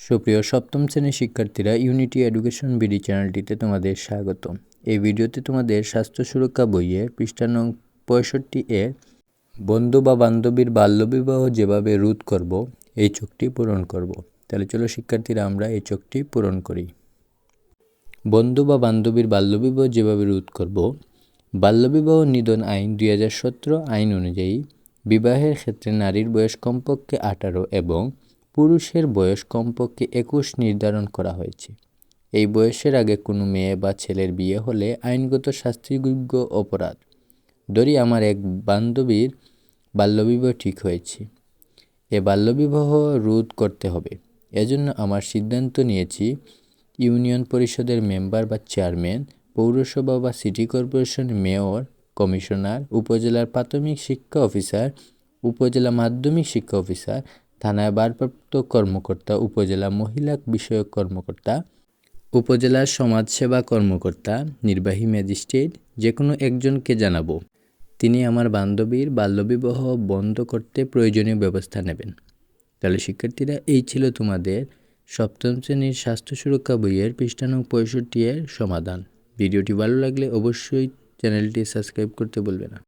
সুপ্রিয়, সপ্তম শ্রেণির শিক্ষার্থীরা ইউনিটি এডুকেশন বিডি চ্যানেলটিতে তোমাদের স্বাগত এই ভিডিওতে তোমাদের স্বাস্থ্য সুরক্ষা বইয়ের পৃষ্ঠা নং পঁয়ষট্টি এ, বন্ধু বা বান্ধবীর বাল্যবিবাহ যেভাবে রোধ করব, এই চোখটি পূরণ করব। তাহলে চলো শিক্ষার্থীরা, আমরা এই চোখটি পূরণ করি। বন্ধু বা বান্ধবীর বাল্যবিবাহ যেভাবে রোধ করব, বাল্যবিবাহ নিধন আইন দুই হাজার সতেরো আইন অনুযায়ী বিবাহের ক্ষেত্রে নারীর বয়স কমপক্ষে আঠারো এবং পুরুষের বয়স কমপক্ষে একুশ নির্ধারণ করা হয়েছে। এই বয়সের আগে কোনো মেয়ে বা ছেলের বিয়ে হলে আইনগত শাস্তিযোগ্য অপরাধ। ধরি আমার এক বান্ধবীর বাল্যবিবাহ ঠিক হয়েছে। এ বাল্যবিবাহ রোধ করতে হবে। এজন্য আমার সিদ্ধান্ত নিয়েছি, ইউনিয়ন পরিষদের মেম্বার বা চেয়ারম্যান, পৌরসভা বা সিটি কর্পোরেশন মেয়র, কমিশনার, উপজেলার প্রাথমিক শিক্ষা অফিসার, উপজেলা মাধ্যমিক শিক্ষা অফিসার থানায় ভারপ্রাপ্ত কর্মকর্তা, উপজেলা মহিলা বিষয়ক কর্মকর্তা উপজেলার সমাজসেবা কর্মকর্তা, নির্বাহী ম্যাজিস্ট্রেট যে কোনো একজনকে জানাব। তিনি আমার বান্ধবীর বাল্যবিবাহ বন্ধ করতে প্রয়োজনীয় ব্যবস্থা নেবেন। তাহলে শিক্ষার্থীরা, এই ছিল তোমাদের সপ্তম শ্রেণির স্বাস্থ্য সুরক্ষা বইয়ের পৃষ্ঠানং পঁয়ষট্টি এর সমাধান। ভিডিওটি ভালো লাগলে অবশ্যই চ্যানেলটি সাবস্ক্রাইব করতে বলবে না।